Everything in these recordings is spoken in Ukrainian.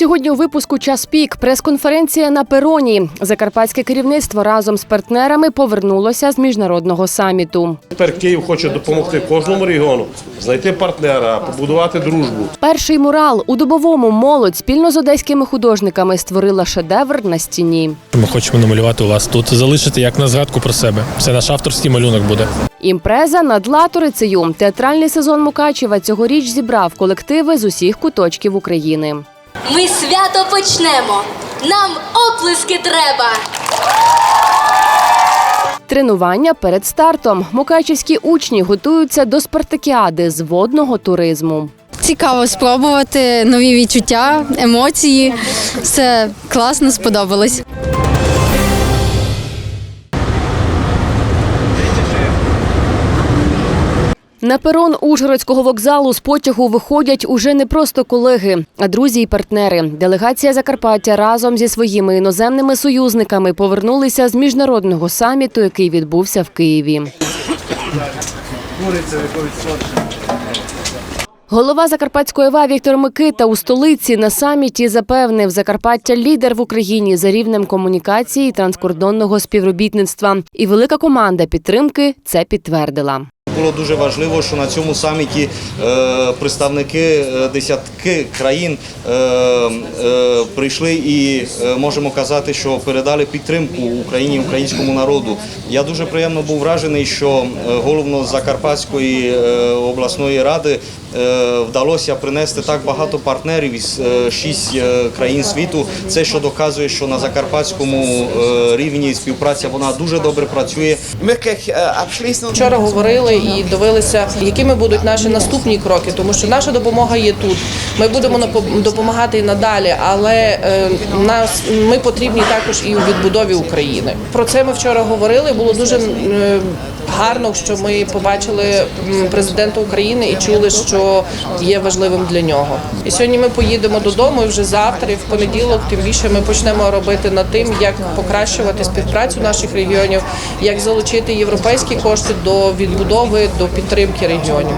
Сьогодні у випуску час пік прес-конференція на пероні. Закарпатське керівництво разом з партнерами повернулося з міжнародного саміту. Тепер Київ хоче допомогти кожному регіону знайти партнера, побудувати дружбу. Перший мурал у добовому молодь спільно з одеськими художниками створила шедевр на стіні. Ми хочемо намалювати у вас тут, залишити як на згадку про себе. Це наш авторський малюнок буде. Імпреза над латорицею. Театральний сезон Мукачева цьогоріч зібрав колективи з усіх куточків України. Ми свято почнемо. Нам оплески треба. Тренування перед стартом. Мукачівські учні готуються до спартакіади з водного туризму. Цікаво спробувати нові відчуття, емоції. Все класно сподобалось. На перон Ужгородського вокзалу з потягу виходять уже не просто колеги, а друзі і партнери. Делегація Закарпаття разом зі своїми іноземними союзниками повернулися з міжнародного саміту, який відбувся в Києві. Голова Закарпатської ОВА Віктор Микита у столиці на саміті запевнив, Закарпаття лідер в Україні за рівнем комунікації і транскордонного співробітництва. І велика команда підтримки це підтвердила. Було дуже важливо, що на цьому саміті е, представники е, десятки країн е, е, прийшли і е, можемо казати, що передали підтримку Україні, українському народу. Я дуже приємно був вражений, що головно Закарпатської е, обласної ради е, вдалося принести так багато партнерів із е, шість е, країн світу. Це що доказує, що на закарпатському е, рівні співпраця вона дуже добре працює. Wirklich äh, Вчора говорили і дивилися, якими будуть наші наступні кроки, тому що наша допомога є тут. Ми будемо допомагати і надалі, але е, нас ми потрібні також і у відбудові України. Про це ми вчора говорили. Було дуже е, гарно, що ми побачили президента України і чули, що є важливим для нього. І сьогодні ми поїдемо додому. І вже завтра, і в понеділок, тим більше ми почнемо робити над тим, як покращувати співпрацю наших регіонів, як залучити європейські кошти до відбудови, до підтримки регіонів.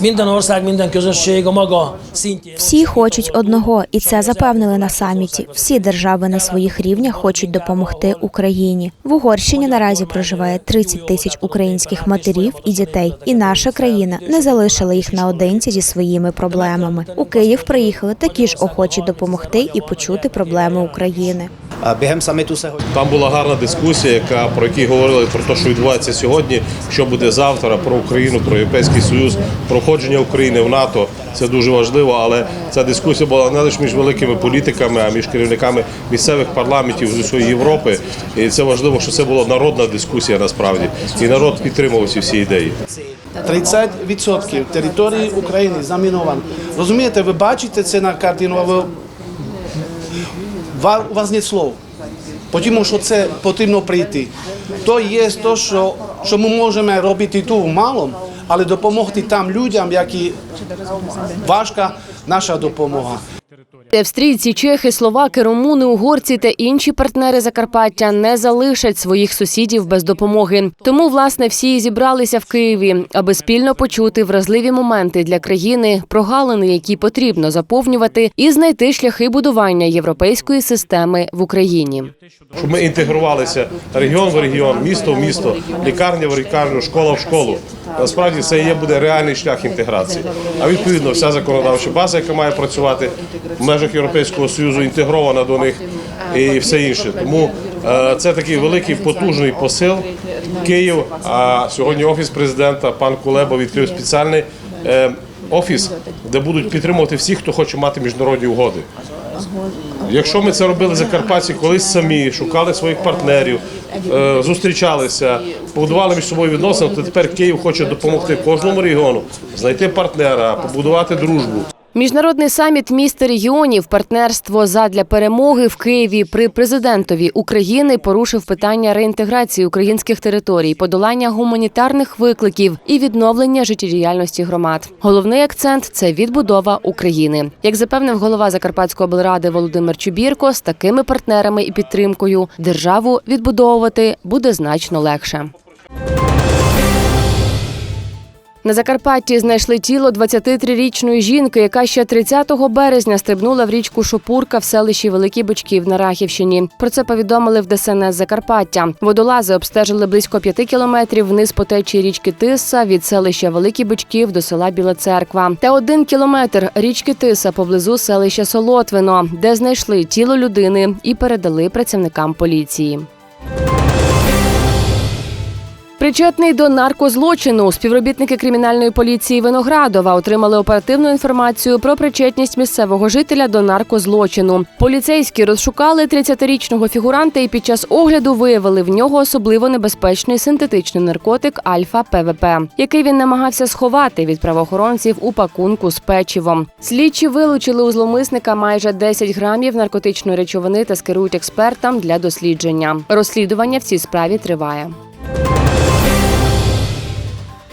Minden ország, minden közösség a maga szintjén. Всі хочуть одного, і це запевнили на саміті. Всі держави на своїх рівнях хочуть допомогти Україні. В Угорщині наразі проживає 30 тисяч українських матерів і дітей, і наша країна не залишила їх наодинці зі своїми проблемами. У Київ приїхали такі ж охочі допомогти і почути проблеми України. Бігем саміту сьогодні. Там була гарна дискусія, яка про які говорили про те, що відбувається сьогодні, що буде завтра, про Україну, про Європейський Союз, про входження України в НАТО. Це дуже важливо, але ця дискусія була не лише між великими політиками, а між керівниками місцевих парламентів з усієї Європи. І це важливо, що це була народна дискусія насправді, і народ підтримував ці всі ідеї. 30% території України заміновано. Розумієте, ви бачите це на картину, а ви у вас нет слов. Тому що це потрібно прийти. То є те, що, що ми можемо робити тут в малому, але допомогти там людям, які важка наша допомога. Австрійці, чехи, словаки, румуни, угорці та інші партнери Закарпаття не залишать своїх сусідів без допомоги. Тому, власне, всі зібралися в Києві, аби спільно почути вразливі моменти для країни, прогалини, які потрібно заповнювати, і знайти шляхи будування європейської системи в Україні. Щоб ми інтегрувалися регіон в регіон, місто в місто, лікарня в лікарню, школа в школу. Насправді це є буде реальний шлях інтеграції. А відповідно, вся законодавча база, яка має працювати в межах Європейського союзу, інтегрована до них і все інше. Тому е, це такий великий потужний посил. Київ. А сьогодні офіс президента пан Кулеба відкрив спеціальний е, офіс, де будуть підтримувати всіх, хто хоче мати міжнародні угоди. Якщо ми це робили закарпатці колись самі, шукали своїх партнерів, е, зустрічалися, побудували між собою відносини, то тепер Київ хоче допомогти кожному регіону знайти партнера, побудувати дружбу. Міжнародний саміт міст регіонів партнерство задля перемоги в Києві при президентові України порушив питання реінтеграції українських територій, подолання гуманітарних викликів і відновлення життєдіяльності громад. Головний акцент це відбудова України. Як запевнив голова Закарпатської облради Володимир Чубірко, з такими партнерами і підтримкою державу відбудовувати буде значно легше. На Закарпатті знайшли тіло 23-річної жінки, яка ще 30 березня стрибнула в річку Шопурка в селищі Великий Бичків на Рахівщині. Про це повідомили в ДСНС Закарпаття. Водолази обстежили близько 5 кілометрів вниз по течії річки Тиса від селища Великий Бичків до села Біла Церква та один кілометр річки Тиса поблизу селища Солотвино, де знайшли тіло людини і передали працівникам поліції. Причетний до наркозлочину співробітники кримінальної поліції Виноградова отримали оперативну інформацію про причетність місцевого жителя до наркозлочину. Поліцейські розшукали 30-річного фігуранта і під час огляду виявили в нього особливо небезпечний синтетичний наркотик Альфа ПВП, який він намагався сховати від правоохоронців у пакунку з печивом. Слідчі вилучили у зловмисника майже 10 грамів наркотичної речовини та скерують експертам для дослідження. Розслідування в цій справі триває.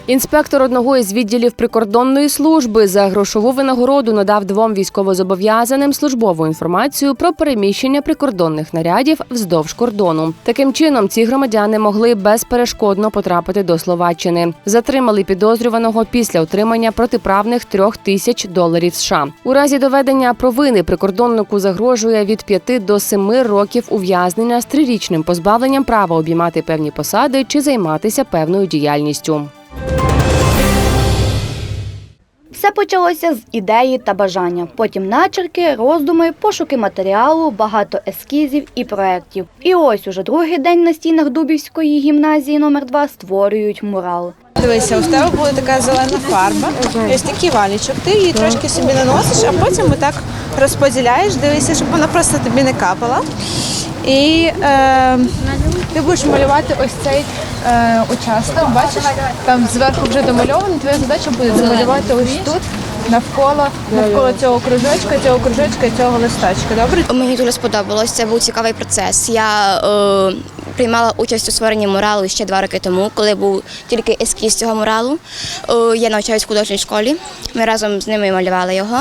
Інспектор одного із відділів прикордонної служби за грошову винагороду надав двом військовозобов'язаним службову інформацію про переміщення прикордонних нарядів вздовж кордону. Таким чином, ці громадяни могли безперешкодно потрапити до Словаччини. Затримали підозрюваного після отримання протиправних трьох тисяч доларів США. У разі доведення провини прикордоннику загрожує від 5 до 7 років ув'язнення з трирічним позбавленням права обіймати певні посади чи займатися певною діяльністю. Все почалося з ідеї та бажання. Потім начерки, роздуми, пошуки матеріалу, багато ескізів і проєктів. І ось уже другий день на стінах Дубівської гімназії номер 2 створюють мурал. Дивися, у тебе буде така зелена фарба, ось такий валічок. Ти її трошки собі наносиш, а потім отак розподіляєш, дивися, щоб вона просто тобі не капала. І е, ти будеш малювати ось цей е, участок. Бачиш, там зверху вже домальовано. Твоя задача буде замалювати ось тут. Навколо навколо цього кружочка, цього кружочка і цього листочка. Добре? Мені дуже сподобалось. Це був цікавий процес. Я е, приймала участь у створенні муралу ще два роки тому, коли був тільки ескіз цього муралу. Я навчаюсь в художній школі. Ми разом з ними малювали його.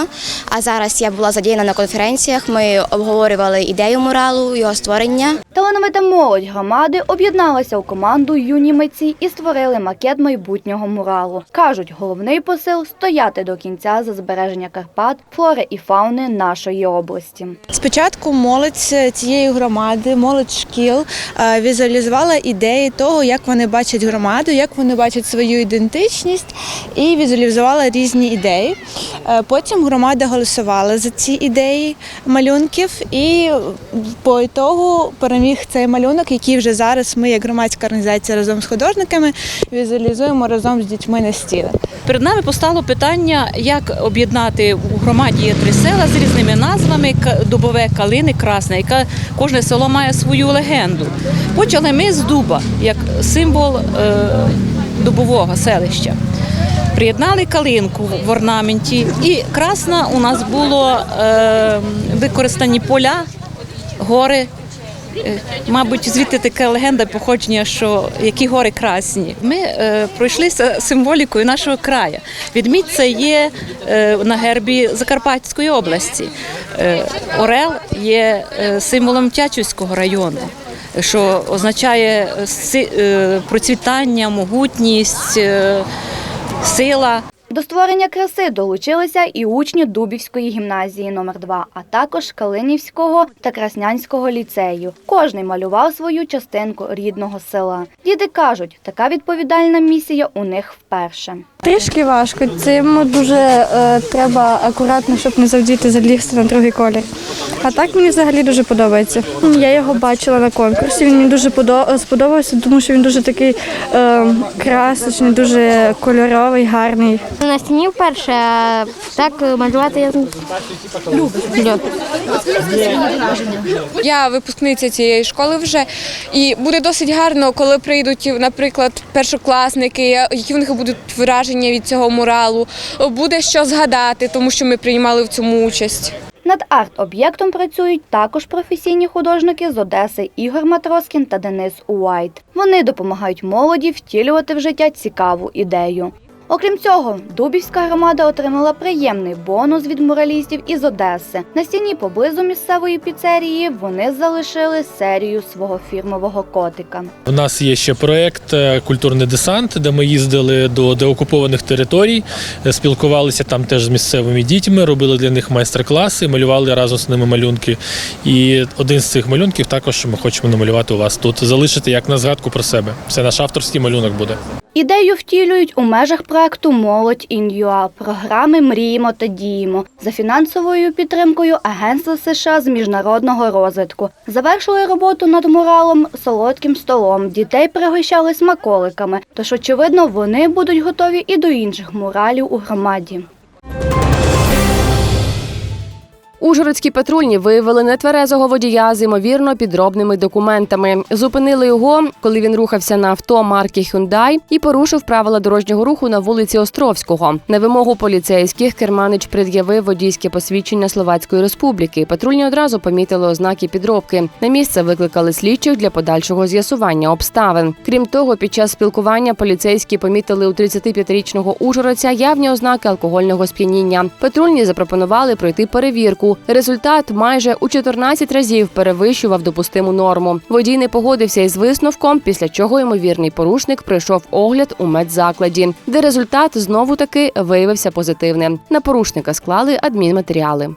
А зараз я була задіяна на конференціях. Ми обговорювали ідею муралу, його створення. Талановита молодь громади об'єдналася у команду юні митці і створили макет майбутнього муралу. Кажуть, головний посил стояти до кінця за збереження Карпат, флори і фауни нашої області. Спочатку молодь цієї громади, молодь шкіл е, візуалізувала ідеї того, як вони бачать громаду, як вони бачать свою ідентичність, і візуалізувала різні ідеї. Е, Потім громада голосувала за ці ідеї малюнків, і по ітогу переміг цей малюнок, який вже зараз ми, як громадська організація разом з художниками, візуалізуємо разом з дітьми на стінах. Перед нами постало питання, як об'єднати у громаді є три села з різними назвами Дубове, Калини, Красне, яка кожне село має свою легенду. Почали ми з дуба як символ е, дубового селища. Приєднали калинку в орнаменті, і красна у нас було е, використані поля, гори. Е, Мабуть, звідти така легенда походження, що які гори красні. Ми е, пройшлися символікою нашого краю. Відмідь це є е, на гербі Закарпатської області. Е, Орел є символом Тячівського району, що означає е, е, процвітання, могутність, е, сила. До створення краси долучилися і учні Дубівської гімназії номер 2 а також Калинівського та Краснянського ліцею. Кожний малював свою частинку рідного села. Діти кажуть, така відповідальна місія у них вперше. Трішки важко. Цим дуже е, треба акуратно, щоб не завдіти залізти на другий колір. А так мені взагалі дуже подобається. Я його бачила на конкурсі. Він мені дуже подо- сподобався, тому що він дуже такий е, красочний, дуже кольоровий, гарний. На стіні вперше, а так малювати я люблю. Я випускниця цієї школи вже, і буде досить гарно, коли прийдуть, наприклад, першокласники, які в них будуть враження від цього муралу. Буде що згадати, тому що ми приймали в цьому участь. Над арт-об'єктом працюють також професійні художники з Одеси Ігор Матроскін та Денис Уайт. Вони допомагають молоді втілювати в життя цікаву ідею. Окрім цього, Дубівська громада отримала приємний бонус від муралістів із Одеси. На стіні поблизу місцевої піцерії вони залишили серію свого фірмового котика. У нас є ще проект е, Культурний десант, де ми їздили до деокупованих територій, е, спілкувалися там теж з місцевими дітьми, робили для них майстер-класи, малювали разом з ними малюнки. І один з цих малюнків також ми хочемо намалювати у вас тут, залишити як на згадку про себе. Це наш авторський малюнок буде. Ідею втілюють у межах проекту Молодь ін'юа програми Мріємо та діємо за фінансовою підтримкою Агентства США з міжнародного розвитку. Завершили роботу над муралом солодким столом. Дітей пригощали смаколиками. Тож, очевидно, вони будуть готові і до інших муралів у громаді. Ужгородські патрульні виявили нетверезого водія з ймовірно підробними документами. Зупинили його, коли він рухався на авто марки Hyundai і порушив правила дорожнього руху на вулиці Островського. На вимогу поліцейських керманич пред'явив водійське посвідчення Словацької республіки. Патрульні одразу помітили ознаки підробки. На місце викликали слідчих для подальшого з'ясування обставин. Крім того, під час спілкування поліцейські помітили у 35-річного ужгородця явні ознаки алкогольного сп'яніння. Патрульні запропонували пройти перевірку. Результат майже у 14 разів перевищував допустиму норму. Водій не погодився із висновком, після чого ймовірний порушник пройшов огляд у медзакладі, де результат знову таки виявився позитивним. На порушника склали адмінматеріали.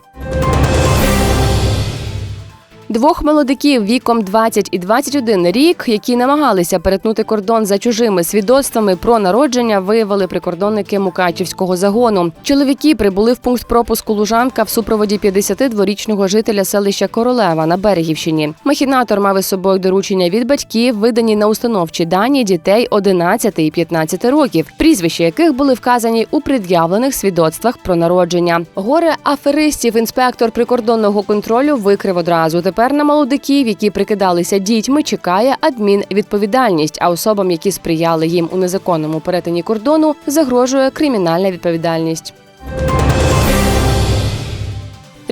Двох молодиків віком 20 і 21 рік, які намагалися перетнути кордон за чужими свідоцтвами про народження, виявили прикордонники Мукачівського загону. Чоловіки прибули в пункт пропуску Лужанка в супроводі 52-річного жителя селища Королева на Берегівщині. Махінатор мав із собою доручення від батьків, видані на установчі дані дітей 11 і 15 років, прізвища яких були вказані у пред'явлених свідоцтвах про народження. Горе аферистів інспектор прикордонного контролю викрив одразу. Тепер на молодиків, які прикидалися дітьми, чекає адмінвідповідальність. А особам, які сприяли їм у незаконному перетині кордону, загрожує кримінальна відповідальність.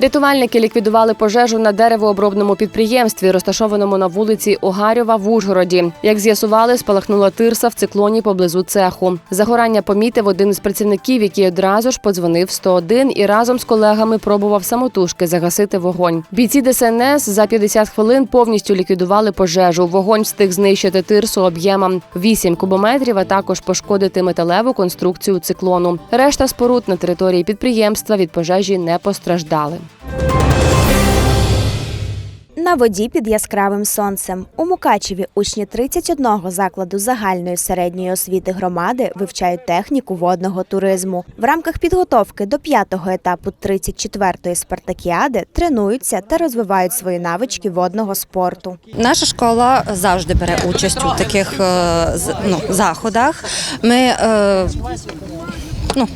Рятувальники ліквідували пожежу на деревообробному підприємстві, розташованому на вулиці Огарьова в Ужгороді. Як з'ясували, спалахнула тирса в циклоні поблизу цеху. Загорання помітив один із працівників, який одразу ж подзвонив 101 і разом з колегами пробував самотужки загасити вогонь. Бійці ДСНС за 50 хвилин повністю ліквідували пожежу. Вогонь встиг знищити тирсу об'ємом 8 кубометрів, а також пошкодити металеву конструкцію циклону. Решта споруд на території підприємства від пожежі не постраждали. На воді під яскравим сонцем у Мукачеві учні 31 закладу загальної середньої освіти громади вивчають техніку водного туризму. В рамках підготовки до п'ятого етапу 34-ї спартакіади тренуються та розвивають свої навички водного спорту. Наша школа завжди бере участь у таких е, ну, заходах. Ми, е, ну,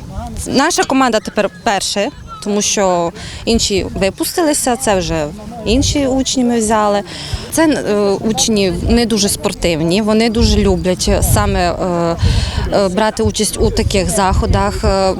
наша команда тепер перша, тому що інші випустилися, це вже інші учні ми взяли. Це е, учні не дуже спортивні, вони дуже люблять саме е, е, брати участь у таких заходах.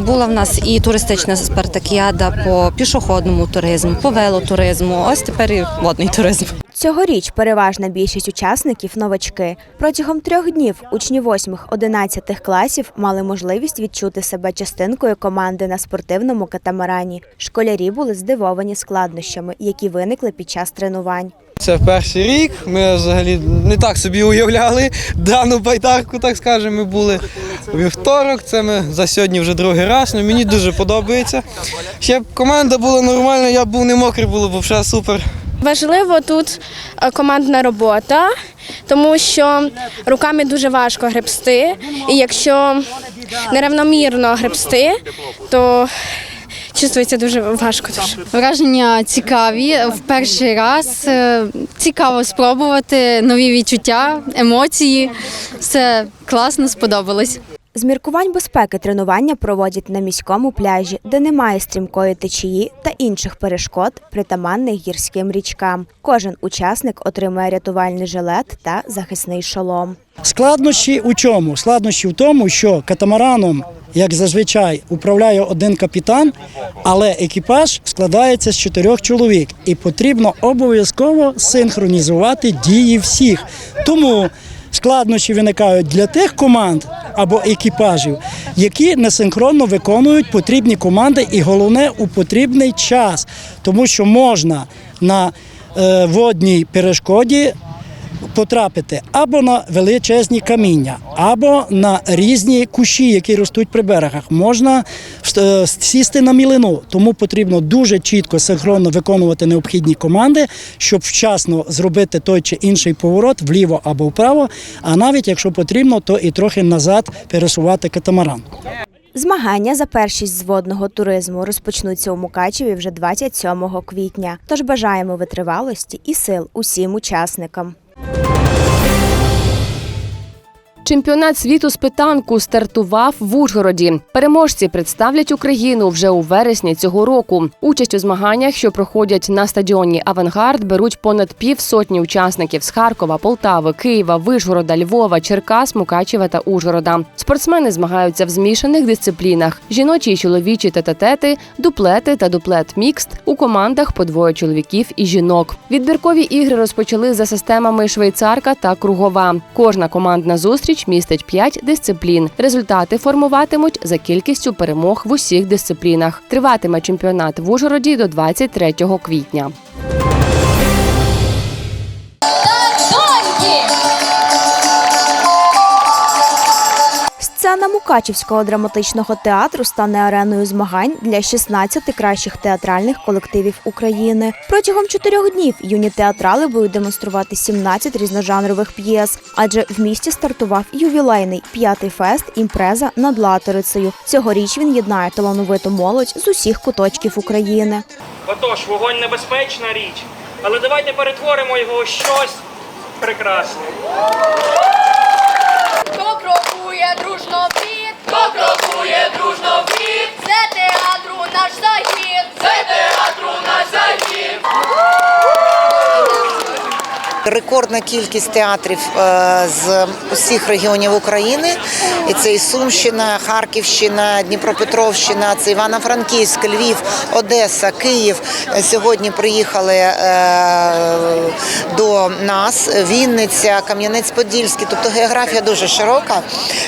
Була в нас і туристична спартакіада по пішохідному туризму, по велотуризму. Ось тепер і водний туризм. Цьогоріч переважна більшість учасників новачки. Протягом трьох днів учні 8-11 класів мали можливість відчути себе частинкою команди на спортивному катамарані. Школярі були здивовані складнощами, які виникли під час тренувань. Це перший рік. Ми взагалі не так собі уявляли дану байдарку, так скажемо. Ми були вівторок. Це ми за сьогодні вже другий раз. Ну, мені дуже подобається. Ще б команда була нормальна, я був не мокрий, було б взагалі супер. Важливо тут е, командна робота, тому що руками дуже важко гребсти, і якщо неравномірно гребсти, то чувствується дуже важко. Дуже. Враження цікаві. В перший раз е, цікаво спробувати нові відчуття, емоції. Все класно, сподобалось. З міркувань безпеки тренування проводять на міському пляжі, де немає стрімкої течії та інших перешкод, притаманних гірським річкам. Кожен учасник отримує рятувальний жилет та захисний шолом. Складнощі у чому? Складнощі в тому, що катамараном, як зазвичай, управляє один капітан, але екіпаж складається з чотирьох чоловік, і потрібно обов'язково синхронізувати дії всіх. Тому складнощі виникають для тих команд або екіпажів, які несинхронно виконують потрібні команди, і головне у потрібний час, тому що можна на е, водній перешкоді потрапити або на величезні каміння, або на різні кущі, які ростуть при берегах. Можна е, сісти на мілину, тому потрібно дуже чітко синхронно виконувати необхідні команди, щоб вчасно зробити той чи інший поворот вліво або вправо. А навіть якщо потрібно, то і трохи назад пересувати катамаран. Змагання за першість з водного туризму розпочнуться у Мукачеві вже 27 квітня. Тож бажаємо витривалості і сил усім учасникам. you Чемпіонат світу з питанку стартував в Ужгороді. Переможці представлять Україну вже у вересні цього року. Участь у змаганнях, що проходять на стадіоні Авангард, беруть понад півсотні учасників з Харкова, Полтави, Києва, Вишгорода, Львова, Черкас, Мукачева та Ужгорода. Спортсмени змагаються в змішаних дисциплінах: жіночі і чоловічі тетатети, дуплети та дуплет мікст у командах по двоє чоловіків і жінок. Відбіркові ігри розпочали за системами швейцарка та кругова. Кожна командна зустріч містить 5 дисциплін. Результати формуватимуть за кількістю перемог в усіх дисциплінах. Триватиме чемпіонат в Ужгороді до 23 квітня. Мукачівського драматичного театру стане ареною змагань для 16 кращих театральних колективів України. Протягом чотирьох днів юні театрали будуть демонструвати 17 різножанрових п'єс, адже в місті стартував ювілейний п'ятий фест імпреза над латерицею. Цьогоріч він єднає талановиту молодь з усіх куточків України. Отож, вогонь небезпечна річ, але давайте перетворимо його у щось прекрасне. Крокує дружно в бік, хто крокує дружно в це театру наш загін, це театру наш загін. Рекордна кількість театрів е, з усіх регіонів України. І це і Сумщина, Харківщина, Дніпропетровщина, це Івано-Франківськ, Львів, Одеса, Київ. Сьогодні приїхали е, до нас Вінниця, Кам'янець-Подільський. Тобто географія дуже широка.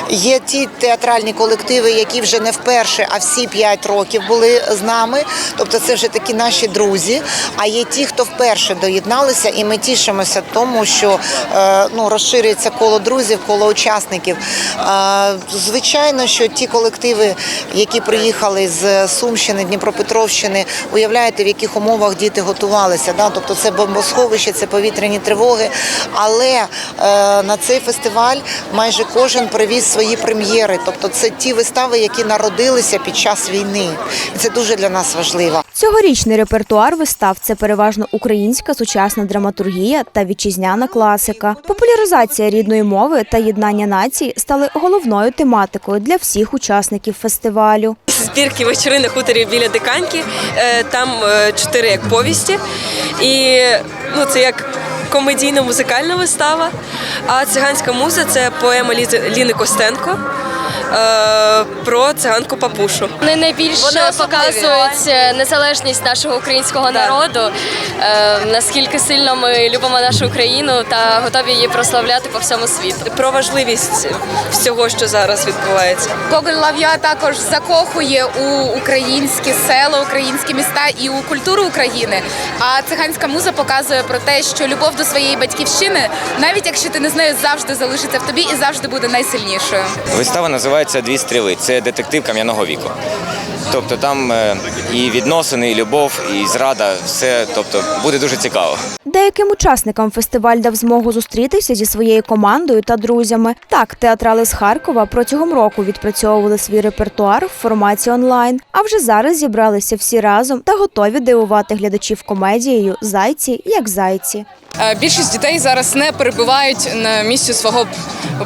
Є ті театральні колективи, які вже не вперше, а всі п'ять років були з нами. Тобто це вже такі наші друзі. А є ті, хто вперше доєдналися, і ми тішимося тому, що е, ну, розширюється коло друзів, коло учасників. Е, Звичайно, що ті колективи, які приїхали з Сумщини, Дніпропетровщини, уявляєте, в яких умовах діти готувалися. Да? Тобто це бомбосховище, це повітряні тривоги. Але е, на цей фестиваль майже кожен привіз свої прем'єри. Тобто це ті вистави, які народилися під час війни. І це дуже для нас важливо. Цьогорічний репертуар вистав це переважно українська сучасна драматургія та вітчизняна класика. Популяризація рідної мови та єднання націй стали головною тематикою для всіх учасників фестивалю. збірки вечори на хуторі біля диканьки. Е, Там е, чотири як повісті. І ну, це як комедійно-музикальна вистава. А циганська муза це поема Ліни Костенко е, про циганку папушу. Вони найбільше показують е, незалежність нашого українського народу, е, наскільки сильно ми любимо нашу країну та готові її прославляти по всьому світу. Про важливість всього, що зараз відбувається. Гоголь Лав'я також закохує у українські села, українські міста і у культуру України. А циганська муза показує про те, що любов до своєї батьківщини, навіть якщо ти не з нею завжди залишиться в тобі і завжди буде найсильнішою. Вистава називається Дві стріли. Це детектив кам'яного віку. Тобто там е, і відносини, і любов, і зрада, все тобто буде дуже цікаво. Деяким учасникам фестиваль дав змогу зустрітися зі своєю командою та друзями. Так, театрали з Харкова протягом року відпрацьовували свій репертуар в форматі онлайн. А вже зараз зібралися всі разом та готові дивувати глядачів комедією Зайці як зайці. Е, Більшість дітей зараз не перебувають на місці свого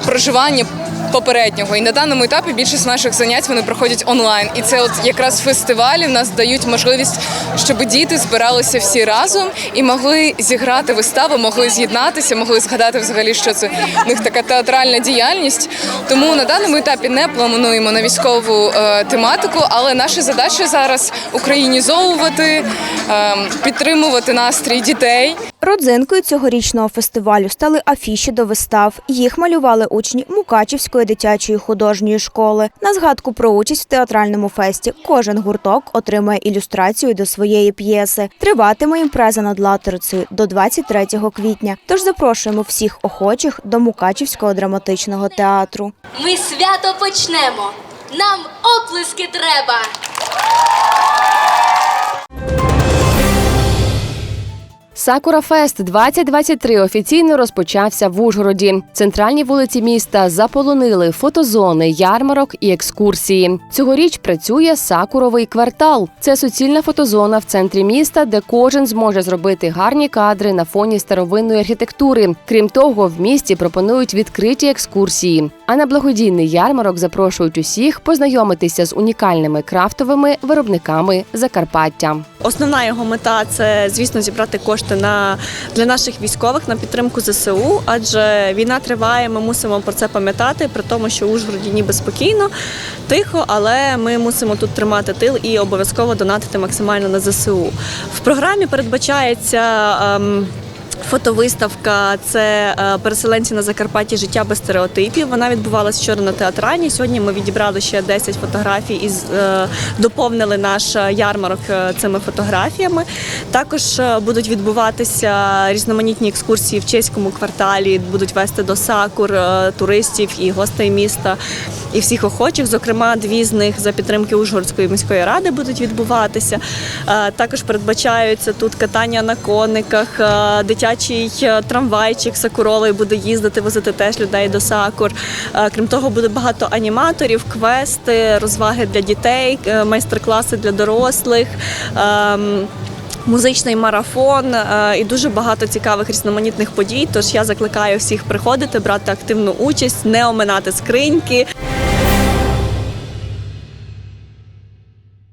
проживання попереднього. І на даному етапі більшість наших занять вони проходять онлайн. І це от якраз фестивалі в нас дають можливість, щоб діти збиралися всі разом і могли зіграти виставу, могли з'єднатися, могли згадати взагалі, що це в них така театральна діяльність. Тому на даному етапі не плануємо на військову е, тематику, але наша задача зараз українізовувати, е, підтримувати настрій дітей. Родзинкою цьогорічного фестивалю стали афіші до вистав. Їх малювали учні Мукачівської дитячої художньої школи. На згадку про участь в театральному фесті кожен гурток отримає ілюстрацію до своєї п'єси. Триватиме імпреза над латерицею до 23 квітня. Тож запрошуємо всіх охочих до Мукачівського драматичного театру. Ми свято почнемо. Нам оплески треба. Сакура Фест 2023 офіційно розпочався в Ужгороді. Центральні вулиці міста заполонили фотозони, ярмарок і екскурсії. Цьогоріч працює сакуровий квартал. Це суцільна фотозона в центрі міста, де кожен зможе зробити гарні кадри на фоні старовинної архітектури. Крім того, в місті пропонують відкриті екскурсії. А на благодійний ярмарок запрошують усіх познайомитися з унікальними крафтовими виробниками Закарпаття. Основна його мета це, звісно, зібрати кошти на для наших військових на підтримку ЗСУ, адже війна триває. Ми мусимо про це пам'ятати, при тому, що Ужгороді ніби спокійно, тихо, але ми мусимо тут тримати тил і обов'язково донатити максимально на ЗСУ. В програмі передбачається. ем, Фотовиставка це е, переселенці на Закарпатті життя без стереотипів. Вона відбувалася вчора на театральній. Сьогодні ми відібрали ще 10 фотографій і е, доповнили наш ярмарок е, цими фотографіями. Також будуть відбуватися різноманітні екскурсії в чеському кварталі. Будуть вести до сакур туристів і гостей міста. І всіх охочих, зокрема, дві з них за підтримки Ужгородської міської ради будуть відбуватися. Також передбачаються тут катання на кониках, е, дитячий е, трамвайчик сакуровий буде їздити, возити теж людей до сакур. Е, Крім того, буде багато аніматорів, квести, розваги для дітей, е, майстер-класи для дорослих. ем, Музичний марафон і дуже багато цікавих різноманітних подій. Тож я закликаю всіх приходити, брати активну участь, не оминати скриньки.